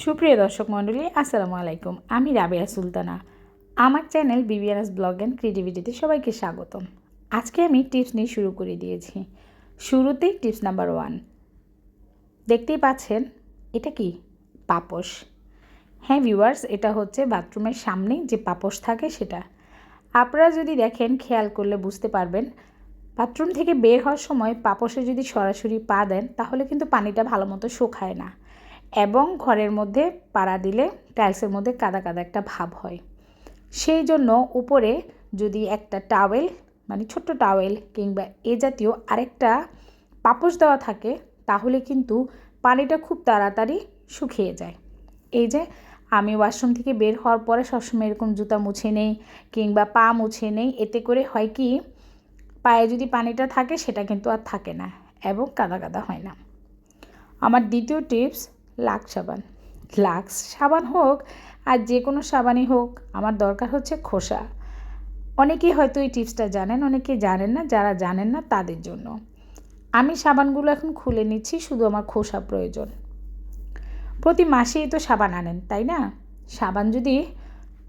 সুপ্রিয় দর্শক মণ্ডলী, আসসালামু আলাইকুম। আমি রাবেয়া সুলতানা। আমার চ্যানেল বিবিআরএস ব্লগ অ্যান্ড ক্রিয়েটিভিটিতে সবাইকে স্বাগতম। আজকে আমি টিপস নিয়ে শুরু করে দিয়েছি। শুরুতেই টিপস নাম্বার ওয়ান। দেখতেই পাচ্ছেন, এটা কি? পাপোশ। হ্যাঁ ভিউয়ার্স, এটা হচ্ছে বাথরুমের সামনে যে পাপোশ থাকে সেটা। আপনারা যদি দেখেন, খেয়াল করলে বুঝতে পারবেন, বাথরুম থেকে বের হওয়ার সময় পাপোশে যদি সরাসরি পা দেন, তাহলে কিন্তু পানিটা ভালো মতো শুকায় না। এবং ঘরের মধ্যে পাড়া দিলে টাইলসের মধ্যে কাদা কাদা একটা ভাব হয়। সেই জন্য উপরে যদি একটা টাওয়েল মানে ছোট্ট টাওয়েল কিংবা এ জাতীয় আরেকটা পাপোশ দেওয়া থাকে, তাহলে কিন্তু পানিটা খুব তাড়াতাড়ি শুকিয়ে যায়। এই যে, আমি ওয়াশরুম থেকে বের হওয়ার পরে সবসময় এরকম জুতা মুছে নেই কিংবা পা মুছে নেই, এতে করে হয় কি, পায়ে যদি পানিটা থাকে সেটা কিন্তু আর থাকে না এবং কাদা কাদা হয় না। আমার দ্বিতীয় টিপস লাক্স সাবান। লাক্স সাবান হোক আর যে কোনো সাবানই হোক, আমার দরকার হচ্ছে খোসা। অনেকেই হয়তো এই টিপসটা জানেন, অনেকে জানেন না, যারা জানেন না তাদের জন্য। আমি সাবানগুলো এখন খুলে নিচ্ছি, শুধু আমার খোসা প্রয়োজন। প্রতি মাসেই তো সাবান আনেন, তাই না? সাবান যদি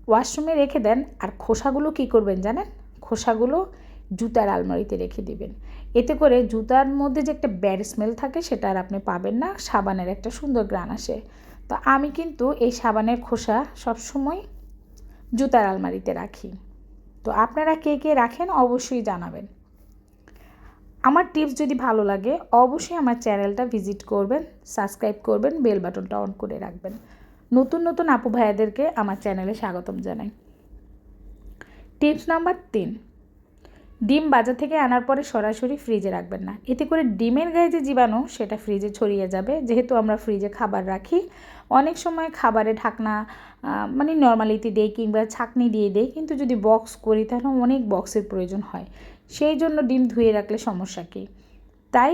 ওয়াশরুমে রেখে দেন, আর খোসাগুলো কি করবেন জানেন? খোসাগুলো জুতার আলমারিতে রেখে দিবেন। এতে করে জুতার মধ্যে যে একটা ব্যাড স্মেল থাকে সেটা আর আপনি পাবেন না, সাবানের একটা সুন্দর গ্রান আসে। তো আমি কিন্তু এই সাবানের খোসা সবসময় জুতার আলমারিতে রাখি। তো আপনারা কে কে রাখেন অবশ্যই জানাবেন। আমার টিপস যদি ভালো লাগে, অবশ্যই আমার চ্যানেলটা ভিজিট করবেন সাবস্ক্রাইব করবেন বেল বাটনটা অন করে রাখবেন। নতুন নতুন আপু ভাইয়াদেরকে আমার চ্যানেলে স্বাগতম জানাই। টিপস নাম্বার তিন। ডিম বাজার থেকে আনার পরে সরাসরি ফ্রিজে রাখবেন না। এতে করে ডিমের গায়ে যে জীবাণু, সেটা ফ্রিজে ছড়িয়ে যাবে। যেহেতু আমরা ফ্রিজে খাবার রাখি, অনেক সময় খাবারে ঢাকনা মানে নর্মালিতে দেই কিংবা ছাকনি দিয়ে দেই, কিন্তু যদি বক্স করি তাহলে অনেক বক্সের প্রয়োজন হয়। সেই জন্য ডিম ধুয়ে রাখলে সমস্যা কী? তাই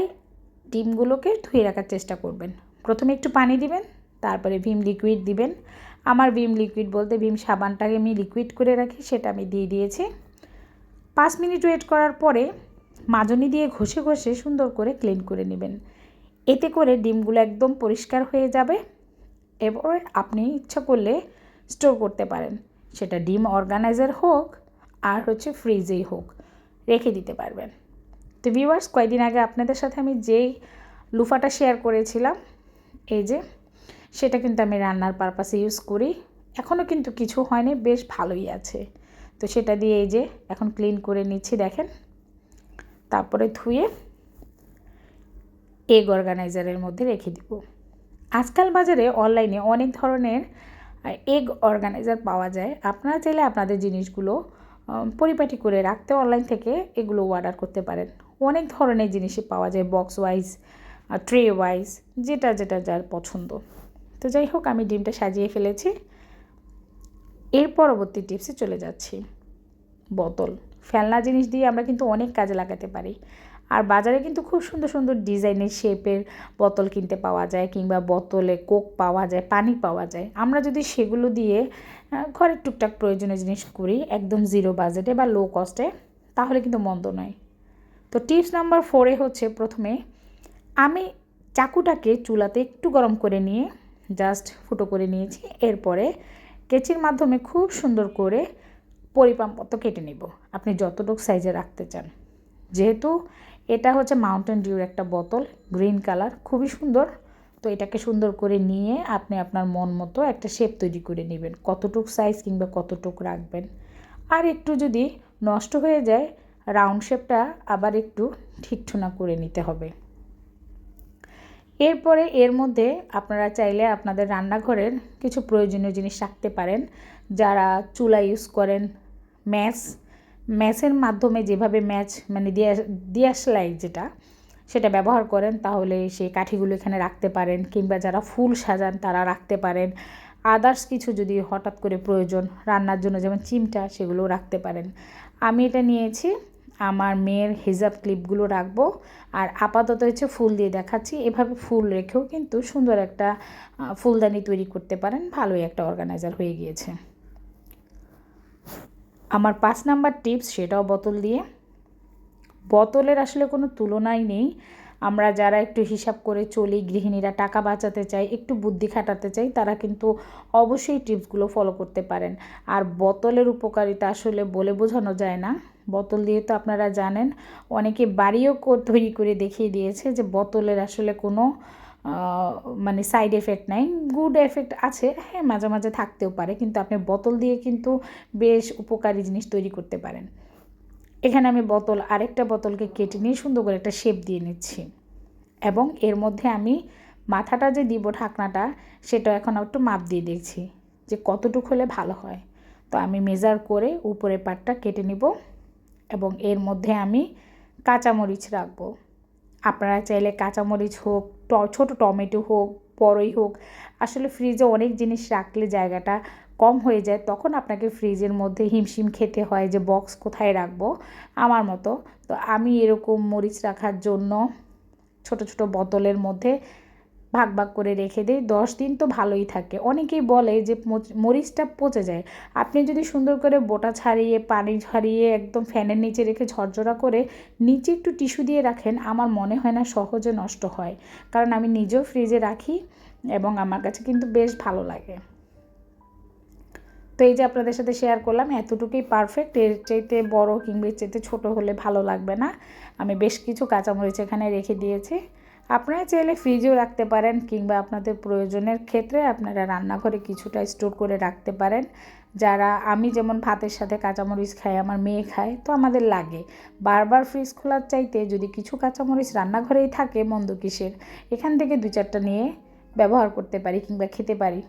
ডিমগুলোকে ধুয়ে রাখার চেষ্টা করবেন। প্রথমে একটু পানি দিবেন, তারপরে ভিম লিকুইড দিবেন। আমার ভিম লিকুইড বলতে ভিম সাবানটাকে আমি লিকুইড করে রাখি, সেটা আমি দিয়ে দিয়েছি। পাঁচ মিনিট ওয়েট করার পরে মাজনি দিয়ে ঘষে ঘষে সুন্দর করে ক্লিন করে নেবেন। এতে করে ডিমগুলো একদম পরিষ্কার হয়ে যাবে এবার আপনি ইচ্ছা করলে স্টোর করতে পারেন। সেটা ডিম অর্গানাইজার হোক আর হচ্ছে ফ্রিজেই হোক, রেখে দিতে পারবেন। তো ভিউয়ার্স, কয়েকদিন আগে আপনাদের সাথে আমি যেই লুফাটা শেয়ার করেছিলাম, এই যে, সেটা কিন্তু আমি রান্নার পারপাসে ইউজ করি। এখনও কিন্তু কিছু হয়নি, বেশ ভালোই আছে। তো সেটা দিয়ে এই যে এখন ক্লিন করে নিচ্ছি, দেখেন। তারপরে ধুয়ে এগ অর্গানাইজারের মধ্যে রেখে দিব। আজকাল বাজারে অনলাইনে অনেক ধরনের এগ অর্গানাইজার পাওয়া যায়। আপনারা চাইলে আপনাদের জিনিসগুলো পরিপাটি করে রাখতে অনলাইন থেকে এগুলো অর্ডার করতে পারেন। অনেক ধরনের জিনিসই পাওয়া যায় বক্স ওয়াইজ ট্রে ওয়াইজ যেটা যেটা যার পছন্দ। তো যাই হোক, আমি ডিমটা সাজিয়ে ফেলেছি। এর পরবর্তী টিপসে চলে যাচ্ছি। বোতল। ফেলনা জিনিস দিয়ে আমরা কিন্তু অনেক কাজে লাগাতে পারি। আর বাজারে কিন্তু খুব সুন্দর সুন্দর ডিজাইনের শেপের বোতল কিনতে পাওয়া যায় কিংবা বোতলে কোক পাওয়া যায়, পানি পাওয়া যায়। আমরা যদি সেগুলো দিয়ে ঘরের টুকটাক প্রয়োজনীয় জিনিস করি একদম জিরো বাজেটে বা লো কস্টে তাহলে কিন্তু মন্দ নয়। তো টিপস নাম্বার ফোরে হচ্ছে প্রথমে, আমি চাকুটাকে চুলাতে একটু গরম করে নিয়ে জাস্ট ফুটো করে নিয়েছি। এরপরে কেচির মাধ্যমে খুব সুন্দর করে পরিপাম মতো কেটে নেব। আপনি যতটুকু সাইজে রাখতে চান। যেহেতু এটা হচ্ছে মাউন্টেন ডিউর একটা বোতল গ্রিন কালার খুবই সুন্দর। তো এটাকে সুন্দর করে নিয়ে আপনি আপনার মন মতো একটা শেপ তৈরি করে নেবেন। কতটুক সাইজ কিংবা কতটুক রাখবেন। আর একটু যদি নষ্ট হয়ে যায় রাউন্ড শেপটা আবার একটু ঠিকঠুনা করে নিতে হবে। এরপরে এর মধ্যে আপনারা চাইলে আপনাদের রান্নাঘরের কিছু প্রয়োজনীয় জিনিস রাখতে পারেন। যারা চুলা ইউজ করেন ম্যাচ ম্যাচের মাধ্যমে যেভাবে ম্যাচ মানে দিয়া দিয়াশলাই যেটা, সেটা ব্যবহার করেন, তাহলে সেই কাঠিগুলো এখানে রাখতে পারেন। কিংবা যারা ফুল সাজান, তারা রাখতে পারেন। আদার্স কিছু যদি হঠাৎ করে প্রয়োজন, রান্নার জন্য যেমন চিমটা সেগুলো রাখতে পারেন। আমি এটা নিয়েছি আমার মেয়ের হিজাব ক্লিপগুলো রাখব। আর আপাতত হচ্ছে ফুল দিয়ে দেখাচ্ছি। এভাবে ফুল রেখেও কিন্তু সুন্দর একটা ফুলদানি তৈরি করতে পারেন। ভালোই একটা অর্গানাইজার হয়ে গিয়েছে। আমার পাঁচ নাম্বার টিপস, সেটাও বোতল দিয়ে। বোতলের আসলে কোনো তুলনাই নেই। আমরা যারা একটু হিসাব করে চলি, গৃহিণীরা টাকা বাঁচাতে চাই, একটু বুদ্ধি খাটাতে চাই, তারা কিন্তু অবশ্যই টিপসগুলো ফলো করতে পারেন। আর বোতলের উপকারিতা আসলে বলে বোঝানো যায় না। বোতল দিয়ে তো আপনারা জানেন, অনেকে বাড়িও তৈরি করে দেখিয়ে দিয়েছে যে বোতলের আসলে কোনো মানে সাইড এফেক্ট নাই। গুড এফেক্ট আছে হ্যাঁ মাঝে মাঝে থাকতেও পারে, কিন্তু আপনি বোতল দিয়ে কিন্তু বেশ উপকারী জিনিস তৈরি করতে পারেন। এখানে আমি বোতল, আরেকটা বোতলকে কেটে নিয়ে সুন্দর করে একটা শেপ দিয়ে নিচ্ছি। এবং এর মধ্যে আমি মাথাটা যে দিব ঢাকনাটা, সেটা এখন একটু মাপ দিয়ে দেখছি যে কতটুকু হলে ভালো হয়। তো আমি মেজার করে উপরে পাটটা কেটে নিব। এবং এর মধ্যে আমি কাঁচামরিচ রাখব। আপনারা চাইলে কাঁচামরিচ হোক ছোটো টমেটো হোক বড়ই হোক, আসলে ফ্রিজে অনেক জিনিস রাখলে জায়গাটা কম হয়ে যায়। তখন আপনাকে ফ্রিজের মধ্যে হিমশিম খেতে হয় যে বক্স কোথায় রাখব, আমার মতো। তো আমি এরকম মরিচ রাখার জন্য ছোট ছোট বোতলের মধ্যে ভাগ ভাগ করে রেখে দিই দশ দিন তো ভালোই থাকে। অনেকেই বলে যে মরিচটা পচে যায়। আপনি যদি সুন্দর করে বোটা ছাড়িয়ে, পানি ছাড়িয়ে একদম ফ্যানের নিচে রেখে ঝরঝরা করে নিচে একটু টিস্যু দিয়ে রাখেন, আমার মনে হয় না সহজে নষ্ট হয়। কারণ আমি নিজেও ফ্রিজে রাখি এবং আমার কাছে কিন্তু বেশ ভালো লাগে। তো এই যে আপনাদের সাথে শেয়ার করলাম, এতটুকুই পারফেক্ট এর চাইতে বড় কিংবা এর চাইতে ছোটো হলে ভালো লাগবে না। আমি বেশ কিছু কাঁচামরিচ এখানে রেখে দিয়েছি। আপনারা চাইলে ফ্রিজেও রাখতে পারেন কিংবা আপনাদের প্রয়োজনের ক্ষেত্রে আপনারা রান্নাঘরে কিছুটা স্টোর করে রাখতে পারেন। যারা, আমি যেমন ভাতের সাথে কাঁচামরিচ খাই, আমার মেয়ে খায়, তো আমাদের লাগে। বারবার ফ্রিজ খোলার চাইতে যদি কিছু কাঁচামরিচ রান্নাঘরেই থাকে মন্দ কিসের, এখান থেকে দু চারটা নিয়ে ব্যবহার করতে পারি কিংবা খেতে পারি।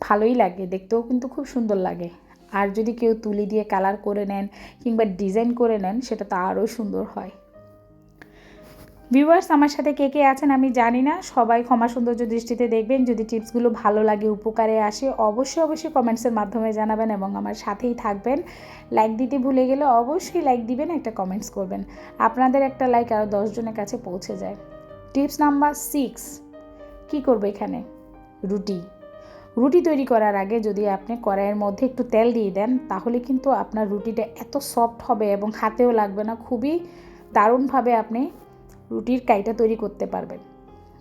ভালোই লাগে, দেখতেও কিন্তু খুব সুন্দর লাগে। আর যদি কেউ তুলি দিয়ে কালার করে নেন কিংবা ডিজাইন করে নেন, সেটা তো আরও সুন্দর হয়। ভিউয়ার্স আমার সাথে কে কে আছেন আমি জানি না। সবাই ক্ষমা সৌন্দর্য দৃষ্টিতে দেখবেন। যদি টিপসগুলো ভালো লাগে, উপকারে আসে, অবশ্যই অবশ্যই কমেন্টসের মাধ্যমে জানাবেন এবং আমার সাথেই থাকবেন। লাইক দিতে ভুলে গেলে অবশ্যই লাইক দিবেন, একটা কমেন্টস করবেন। আপনাদের একটা লাইক আরও দশজনের কাছে পৌঁছে যায়। টিপস নাম্বার সিক্স কী করব এখানে? রুটি। রুটি তৈরি করার আগে যদি আপনি কড়াইয়ের মধ্যে একটু তেল দিয়ে দেন, তাহলে কিন্তু আপনার রুটিটা এত সফট হবে এবং হাতেও লাগবে না। খুবই দারুণভাবে আপনি রুটির কাইটা তৈরি করতে পারবেন।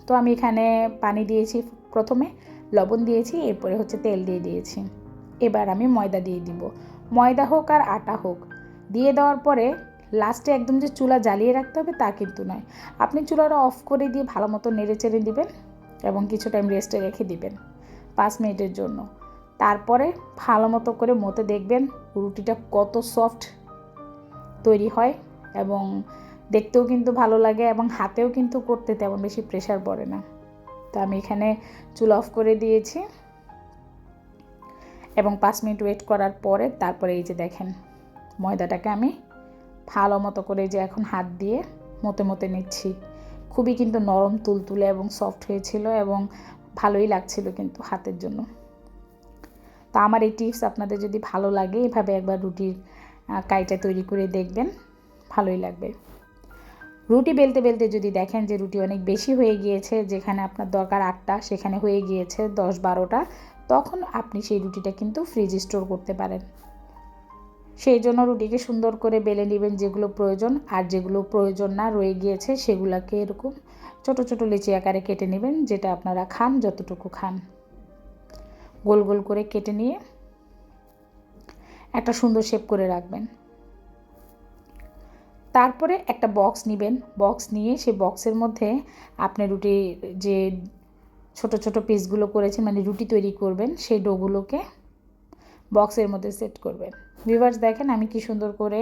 তো আমি এখানে পানি দিয়েছি প্রথমে, লবণ দিয়েছি, এরপরে হচ্ছে তেল দিয়ে দিয়েছি। এবার আমি ময়দা দিয়ে দিব। ময়দা হোক আর আটা হোক, দিয়ে দেওয়ার পরে লাস্টে একদম যে চুলা জ্বালিয়ে রাখতে হবে তা কিন্তু নয়। আপনি চুলাটা অফ করে দিয়ে ভালো মতো নেড়ে চেড়ে দিবেন এবং কিছু টাইম রেস্টে রেখে দিবেন পাঁচ মিনিটের জন্য। তারপরে ভালো মতো করে মতে দেখবেন রুটিটা কত সফট তৈরি হয় এবং দেখতেও কিন্তু ভালো লাগে এবং হাতেও কিন্তু করতে তেমন বেশি প্রেশার পড়ে না। তো আমি এখানে চুল অফ করে দিয়েছি। এবং পাঁচ মিনিট ওয়েট করার পরে তারপরে এই যে দেখেন, ময়দাটাকে আমি ভালো মতো করে যে এখন হাত দিয়ে মতে মতে নিচ্ছি। খুবই কিন্তু নরম, তুলতুলে এবং সফট হয়েছিল এবং ভালোই লাগছিল কিন্তু হাতের জন্য। তো আমার এই টিপস আপনাদের যদি ভালো লাগে, এভাবে একবার রুটির কাইটা তৈরি করে দেখবেন, ভালোই লাগবে। রুটি বেলতে বেলতে যদি দেখেন যে রুটি অনেক বেশি হয়ে গিয়েছে, যেখানে আপনার দরকার আটটা, সেখানে হয়ে গিয়েছে দশ বারোটা, তখন আপনি সেই রুটিটা কিন্তু ফ্রিজ স্টোর করতে পারেন। সেই জন্য রুটিকে সুন্দর করে বেলে নেবেন যেগুলো প্রয়োজন, আর যেগুলো প্রয়োজন না রয়ে গিয়েছে সেগুলোকে এরকম ছোট ছোট লিচি আকারে কেটে নেবেন, যেটা আপনারা খান, যতটুকু খান। গোল গোল করে কেটে নিয়ে একটা সুন্দর শেপ করে রাখবেন। তারপরে একটা বক্স নেবেন। বক্স নিয়ে সেই বক্সের মধ্যে আপনি রুটি যে ছোট ছোট পিসগুলো করেছেন মানে রুটি তৈরি করবেন সেই ডোগুলোকে বক্সের মধ্যে সেট করবেন। ভিভার্স দেখেন আমি কি সুন্দর করে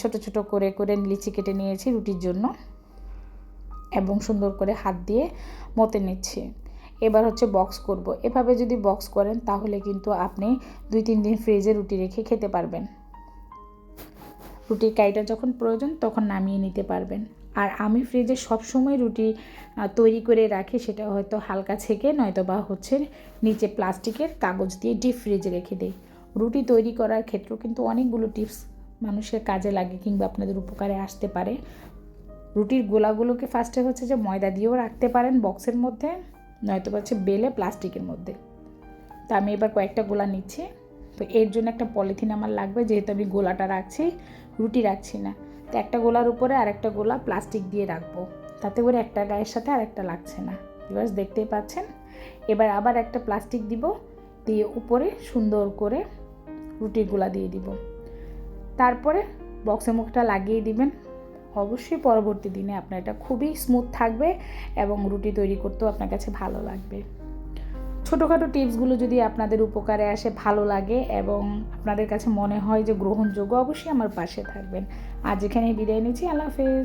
ছোট ছোট করে করে লিচি কেটে নিয়েছি রুটির জন্য এবং সুন্দর করে হাত দিয়ে মতে নিচ্ছি। এবার হচ্ছে বক্স করব। এভাবে যদি বক্স করেন তাহলে কিন্তু আপনি দুই তিন দিন ফ্রিজে রুটি রেখে খেতে পারবেন। রুটির কাইটা যখন প্রয়োজন তখন নামিয়ে নিতে পারবেন। আর আমি ফ্রিজে সবসময় রুটি তৈরি করে রাখি, সেটা হয়তো হালকা ছেঁকে, নয়তো বা হচ্ছে নিচে প্লাস্টিকের কাগজ দিয়ে ডিপ ফ্রিজে রেখে দিই। রুটি তৈরি করার ক্ষেত্রেও কিন্তু অনেকগুলো টিপস মানুষের কাজে লাগে কিংবা আপনাদের উপকারে আসতে পারে। রুটির গোলাগুলোকে ফার্স্টে হচ্ছে যে ময়দা দিয়েও রাখতে পারেন বক্সের মধ্যে, নয়তো হচ্ছে বেলে প্লাস্টিকের মধ্যে। তা আমি এবার কয়েকটা গোলা নিচ্ছি। তো এর জন্য একটা পলিথিন আমার লাগবে, যেহেতু আমি গোলাটা রাখছি। রুটি রাখছি না। তো একটা গোলার উপরে আর একটা গোলা প্লাস্টিক দিয়ে রাখব। তাতে করে একটা গায়ের সাথে আর একটা লাগছে না। এবার দেখতেই পাচ্ছেন, এবার আবার একটা প্লাস্টিক দিব, দিয়ে উপরে সুন্দর করে রুটিগুলা দিয়ে দিব। তারপরে বক্সের মুখটা লাগিয়ে দিবেন। অবশ্যই পরবর্তী দিনে আপনার এটা খুবই স্মুথ থাকবে এবং রুটি তৈরি করতেও আপনার কাছে ভালো লাগবে। ছোটোখাটো টিপসগুলো যদি আপনাদের উপকারে আসে, ভালো লাগে এবং আপনাদের কাছে মনে হয় যে গ্রহণযোগ্য, অবশ্যই আমার পাশে থাকবেন। আজ এখানে বিদায় নিচ্ছি। আল্লাহ হাফেজ।